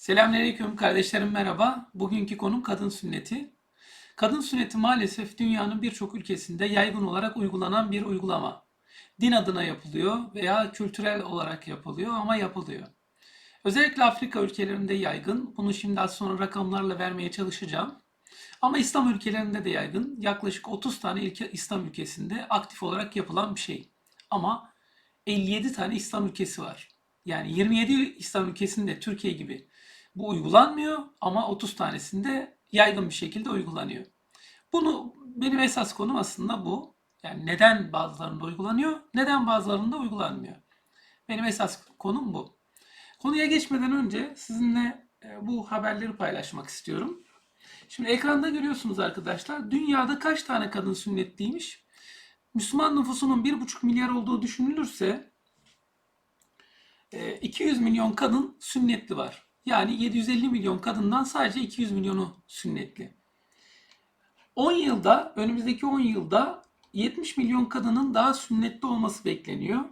Selamünaleyküm kardeşlerim merhaba. Bugünkü konum kadın sünneti. Kadın sünneti maalesef dünyanın birçok ülkesinde yaygın olarak uygulanan bir uygulama. Din adına yapılıyor veya kültürel olarak yapılıyor ama yapılıyor. Özellikle Afrika ülkelerinde yaygın. Bunu şimdi az sonra rakamlarla vermeye çalışacağım. Ama İslam ülkelerinde de yaygın. Yaklaşık 30 tane ülke, İslam ülkesinde aktif olarak yapılan bir şey. Ama 57 tane İslam ülkesi var. Yani 27 İslam ülkesinde Türkiye gibi bu uygulanmıyor ama 30 tanesinde yaygın bir şekilde uygulanıyor. Bunu benim esas konum aslında bu. Yani neden bazılarında uygulanıyor, neden bazılarında uygulanmıyor. Benim esas konum bu. Konuya geçmeden önce sizinle e, bu haberleri paylaşmak istiyorum. Şimdi ekranda görüyorsunuz arkadaşlar. Dünyada kaç tane kadın sünnetliymiş? Müslüman nüfusunun 1,5 milyar olduğu düşünülürse e, 200 milyon kadın sünnetli var. Yani 750 milyon kadından sadece 200 milyonu sünnetli. 10 yılda, önümüzdeki 10 yılda 70 milyon kadının daha sünnetli olması bekleniyor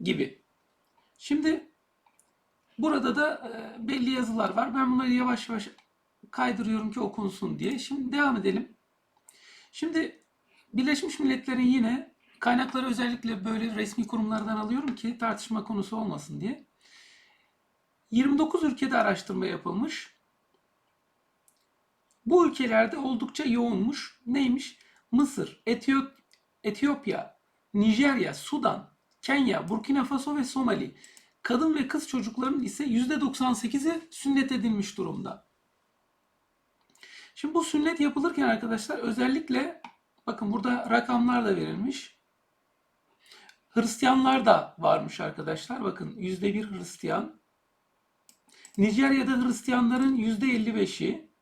gibi. Şimdi burada da e, belli yazılar var. Ben bunları yavaş yavaş kaydırıyorum ki okunsun diye. Şimdi devam edelim. Şimdi Birleşmiş Milletler'in yine kaynakları özellikle böyle resmi kurumlardan alıyorum ki tartışma konusu olmasın diye. 29 ülkede araştırma yapılmış. Bu ülkelerde oldukça yoğunmuş. Neymiş? Mısır, Etiyop, Etiyopya, Nijerya, Sudan, Kenya, Burkina Faso ve Somali. Kadın ve kız çocukların ise %98'i sünnet edilmiş durumda. Şimdi bu sünnet yapılırken arkadaşlar özellikle bakın burada rakamlar da verilmiş. Hristiyanlar da varmış arkadaşlar. Bakın %1 Hristiyan, Nijerya'da Hristiyanların %55'i,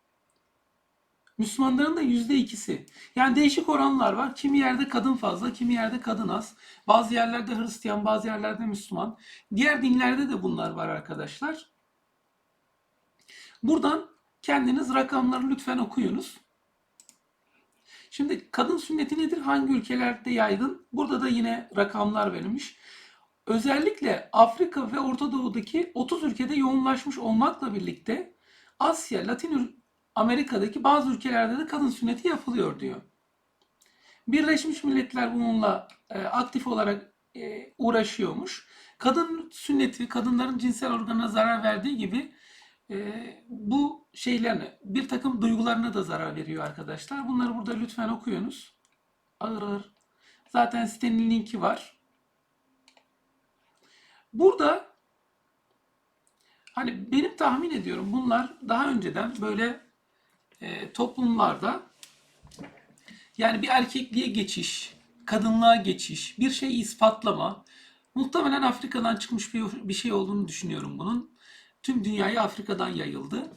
Müslümanların da %2'si. Yani değişik oranlar var. Kimi yerde kadın fazla, kimi yerde kadın az. Bazı yerlerde Hristiyan, bazı yerlerde Müslüman. Diğer dinlerde de bunlar var arkadaşlar. Buradan kendiniz rakamları lütfen okuyunuz. Şimdi kadın sünneti nedir? Hangi ülkelerde yaygın? Burada da yine rakamlar verilmiş. Özellikle Afrika ve Orta Doğu'daki 30 ülkede yoğunlaşmış olmakla birlikte Asya, Latin Amerika'daki bazı ülkelerde de kadın sünneti yapılıyor diyor. Birleşmiş Milletler bununla e, aktif olarak e, uğraşıyormuş. Kadın sünneti, kadınların cinsel organına zarar verdiği gibi e, bu şeylerine, bir takım duygularına da zarar veriyor arkadaşlar. Bunları burada lütfen okuyunuz. Ağır ağır. Zaten sitenin linki var. Burada hani benim tahmin ediyorum bunlar daha önceden böyle e, toplumlarda yani bir erkekliğe geçiş, kadınlığa geçiş, bir şey ispatlama muhtemelen Afrika'dan çıkmış bir, bir şey olduğunu düşünüyorum bunun. Tüm dünyaya Afrika'dan yayıldı.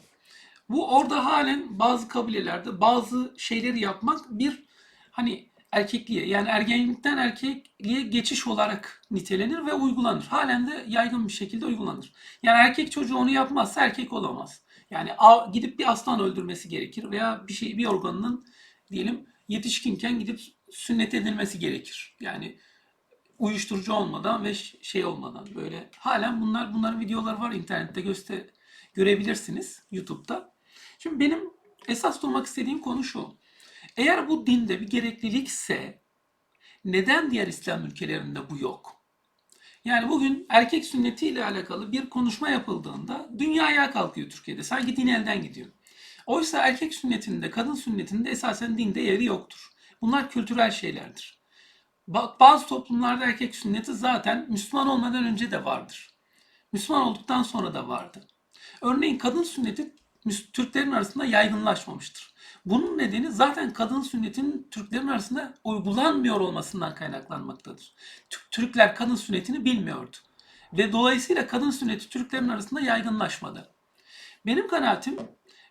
Bu orada halen bazı kabilelerde bazı şeyleri yapmak bir hani erkekliğe yani ergenlikten erkekliğe geçiş olarak nitelenir ve uygulanır. Halen de yaygın bir şekilde uygulanır. Yani erkek çocuğu onu yapmazsa erkek olamaz. Yani gidip bir aslan öldürmesi gerekir veya bir şey bir organının diyelim yetişkinken gidip sünnet edilmesi gerekir. Yani uyuşturucu olmadan ve şey olmadan böyle halen bunlar bunların videoları var internette göster görebilirsiniz YouTube'da. Şimdi benim esas durmak istediğim konu şu. Eğer bu dinde bir gereklilikse neden diğer İslam ülkelerinde bu yok? Yani bugün erkek sünneti ile alakalı bir konuşma yapıldığında dünya ayağa kalkıyor Türkiye'de. Sanki din elden gidiyor. Oysa erkek sünnetinde, kadın sünnetinde esasen dinde yeri yoktur. Bunlar kültürel şeylerdir. Bazı toplumlarda erkek sünneti zaten Müslüman olmadan önce de vardır. Müslüman olduktan sonra da vardı. Örneğin kadın sünneti Türklerin arasında yaygınlaşmamıştır. Bunun nedeni zaten kadın sünnetinin Türklerin arasında uygulanmıyor olmasından kaynaklanmaktadır. Türkler kadın sünnetini bilmiyordu. Ve dolayısıyla kadın sünneti Türklerin arasında yaygınlaşmadı. Benim kanaatim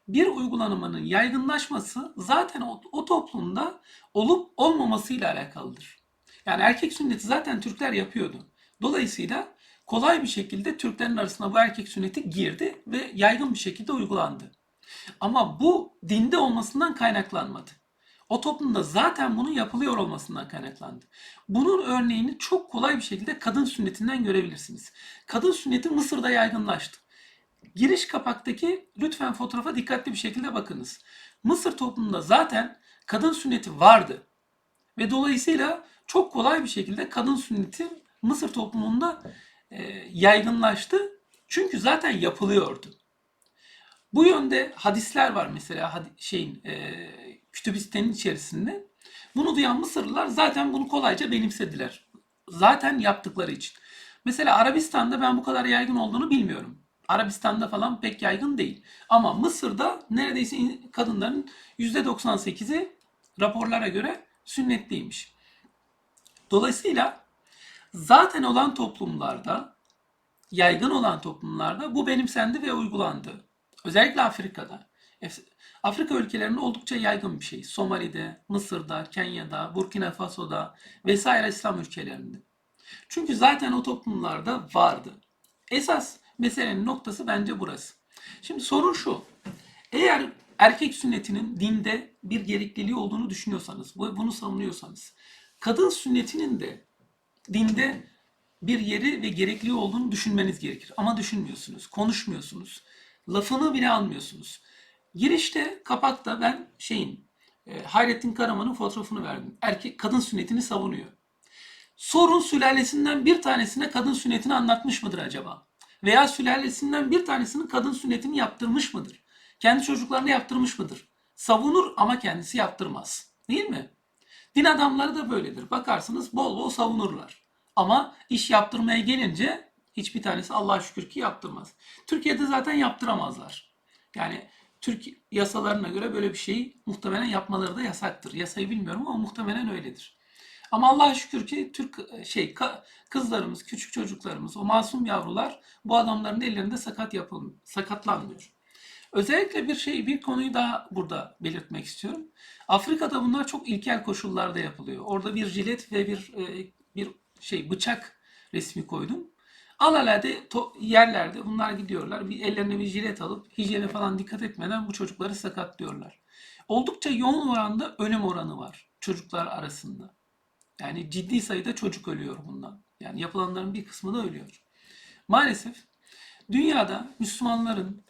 bir uygulamanın yaygınlaşması zaten o, o toplumda olup olmamasıyla alakalıdır. Yani erkek sünneti zaten Türkler yapıyordu. Dolayısıyla kolay bir şekilde Türklerin arasına bu erkek sünneti girdi ve yaygın bir şekilde uygulandı. Ama bu dinde olmasından kaynaklanmadı. O toplumda zaten bunun yapılıyor olmasından kaynaklandı. Bunun örneğini çok kolay bir şekilde kadın sünnetinden görebilirsiniz. Kadın sünneti Mısır'da yaygınlaştı. Giriş kapaktaki lütfen fotoğrafa dikkatli bir şekilde bakınız. Mısır toplumunda zaten kadın sünneti vardı. Ve dolayısıyla çok kolay bir şekilde kadın sünneti Mısır toplumunda yaygınlaştı. Çünkü zaten yapılıyordu. Bu yönde hadisler var mesela şeyin e, kütübistenin içerisinde. Bunu duyan Mısırlılar zaten bunu kolayca benimsediler. Zaten yaptıkları için. Mesela Arabistan'da ben bu kadar yaygın olduğunu bilmiyorum. Arabistan'da falan pek yaygın değil. Ama Mısır'da neredeyse kadınların %98'i raporlara göre sünnetliymiş. Dolayısıyla zaten olan toplumlarda, yaygın olan toplumlarda bu benimsendi ve uygulandı. Özellikle Afrika'da. Afrika ülkelerinde oldukça yaygın bir şey. Somali'de, Mısır'da, Kenya'da, Burkina Faso'da vesaire İslam ülkelerinde. Çünkü zaten o toplumlarda vardı. Esas meselenin noktası bence burası. Şimdi sorun şu. Eğer erkek sünnetinin dinde bir gerekliliği olduğunu düşünüyorsanız, bu- bunu savunuyorsanız, kadın sünnetinin de dinde bir yeri ve gerekliliği olduğunu düşünmeniz gerekir. Ama düşünmüyorsunuz, konuşmuyorsunuz. Lafını bile almıyorsunuz. Girişte, kapakta ben şeyin, e, Hayrettin Karaman'ın fotoğrafını verdim. Erkek kadın sünnetini savunuyor. Sorun sülalesinden bir tanesine kadın sünnetini anlatmış mıdır acaba? Veya sülalesinden bir tanesinin kadın sünnetini yaptırmış mıdır? Kendi çocuklarına yaptırmış mıdır? Savunur ama kendisi yaptırmaz. Değil mi? Din adamları da böyledir. Bakarsınız bol bol savunurlar. Ama iş yaptırmaya gelince hiçbir tanesi Allah'a şükür ki yaptırmaz. Türkiye'de zaten yaptıramazlar. Yani Türk yasalarına göre böyle bir şeyi muhtemelen yapmaları da yasaktır. Yasayı bilmiyorum ama muhtemelen öyledir. Ama Allah'a şükür ki Türk şey kızlarımız, küçük çocuklarımız, o masum yavrular bu adamların ellerinde sakat yapılmıyor, sakatlanmıyor. Özellikle bir şey, bir konuyu daha burada belirtmek istiyorum. Afrika'da bunlar çok ilkel koşullarda yapılıyor. Orada bir jilet ve bir e, bir şey bıçak resmi koydum. Alelade to- yerlerde bunlar gidiyorlar. Bir ellerine bir jilet alıp hijyene falan dikkat etmeden bu çocukları sakatlıyorlar. Oldukça yoğun oranda ölüm oranı var çocuklar arasında. Yani ciddi sayıda çocuk ölüyor bundan. Yani yapılanların bir kısmı da ölüyor. Maalesef dünyada Müslümanların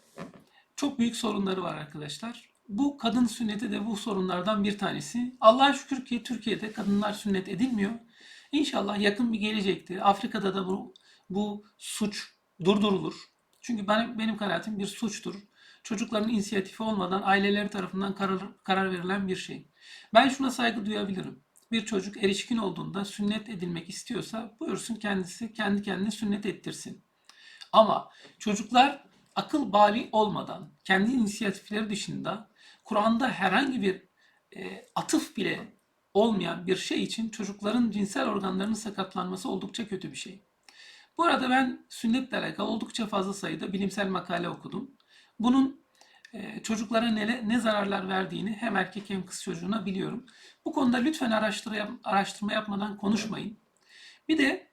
çok büyük sorunları var arkadaşlar. Bu kadın sünneti de bu sorunlardan bir tanesi. Allah'a şükür ki Türkiye'de kadınlar sünnet edilmiyor. İnşallah yakın bir gelecekte Afrika'da da bu bu suç durdurulur. Çünkü benim, benim kanaatim bir suçtur. Çocukların inisiyatifi olmadan aileleri tarafından karar, karar verilen bir şey. Ben şuna saygı duyabilirim. Bir çocuk erişkin olduğunda sünnet edilmek istiyorsa buyursun kendisi kendi kendine sünnet ettirsin. Ama çocuklar akıl bali olmadan kendi inisiyatifleri dışında Kur'an'da herhangi bir e, atıf bile olmayan bir şey için çocukların cinsel organlarının sakatlanması oldukça kötü bir şey. Bu arada ben sünnetle alakalı oldukça fazla sayıda bilimsel makale okudum. Bunun e, çocuklara ne, ne zararlar verdiğini hem erkek hem kız çocuğuna biliyorum. Bu konuda lütfen araştırma, araştırma yapmadan konuşmayın. Bir de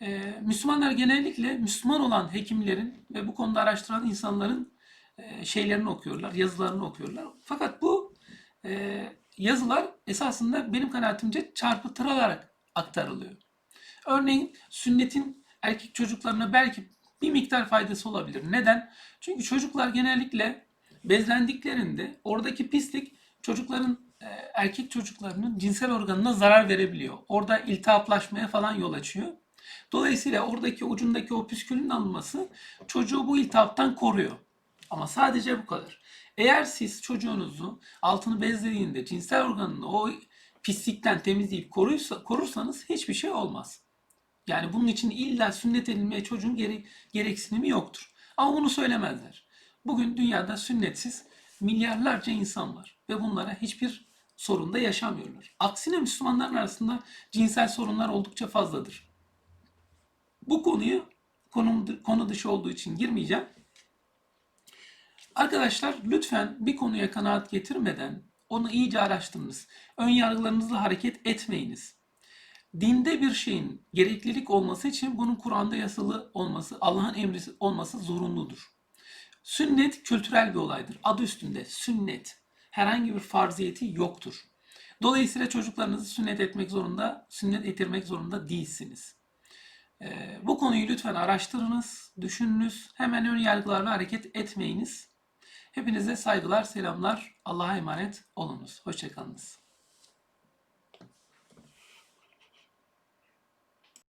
e, Müslümanlar genellikle Müslüman olan hekimlerin ve bu konuda araştıran insanların e, şeylerini okuyorlar, yazılarını okuyorlar. Fakat bu e, yazılar esasında benim kanaatimce çarpıtılarak aktarılıyor. Örneğin sünnetin erkek çocuklarına belki bir miktar faydası olabilir. Neden? Çünkü çocuklar genellikle bezlendiklerinde oradaki pislik çocukların e, erkek çocuklarının cinsel organına zarar verebiliyor. Orada iltihaplaşmaya falan yol açıyor. Dolayısıyla oradaki ucundaki o püskülün alınması çocuğu bu iltihaptan koruyor. Ama sadece bu kadar. Eğer siz çocuğunuzu altını bezlediğinde cinsel organını o pislikten temizleyip koruysa, korursanız hiçbir şey olmaz. Yani bunun için illa sünnet edilmeye çocuğun gere, gereksinimi yoktur. Ama bunu söylemezler. Bugün dünyada sünnetsiz milyarlarca insan var ve bunlara hiçbir sorun da yaşamıyorlar. Aksine Müslümanların arasında cinsel sorunlar oldukça fazladır. Bu konuyu konu, konu dışı olduğu için girmeyeceğim. Arkadaşlar lütfen bir konuya kanaat getirmeden onu iyice araştırınız. Ön yargılarınızla hareket etmeyiniz. Dinde bir şeyin gereklilik olması için bunun Kur'an'da yasalı olması, Allah'ın emri olması zorunludur. Sünnet kültürel bir olaydır. Adı üstünde sünnet. Herhangi bir farziyeti yoktur. Dolayısıyla çocuklarınızı sünnet etmek zorunda, sünnet ettirmek zorunda değilsiniz. Ee, bu konuyu lütfen araştırınız, düşününüz, hemen ön yargılarla hareket etmeyiniz. Hepinize saygılar, selamlar. Allah'a emanet olunuz. Hoşçakalınız.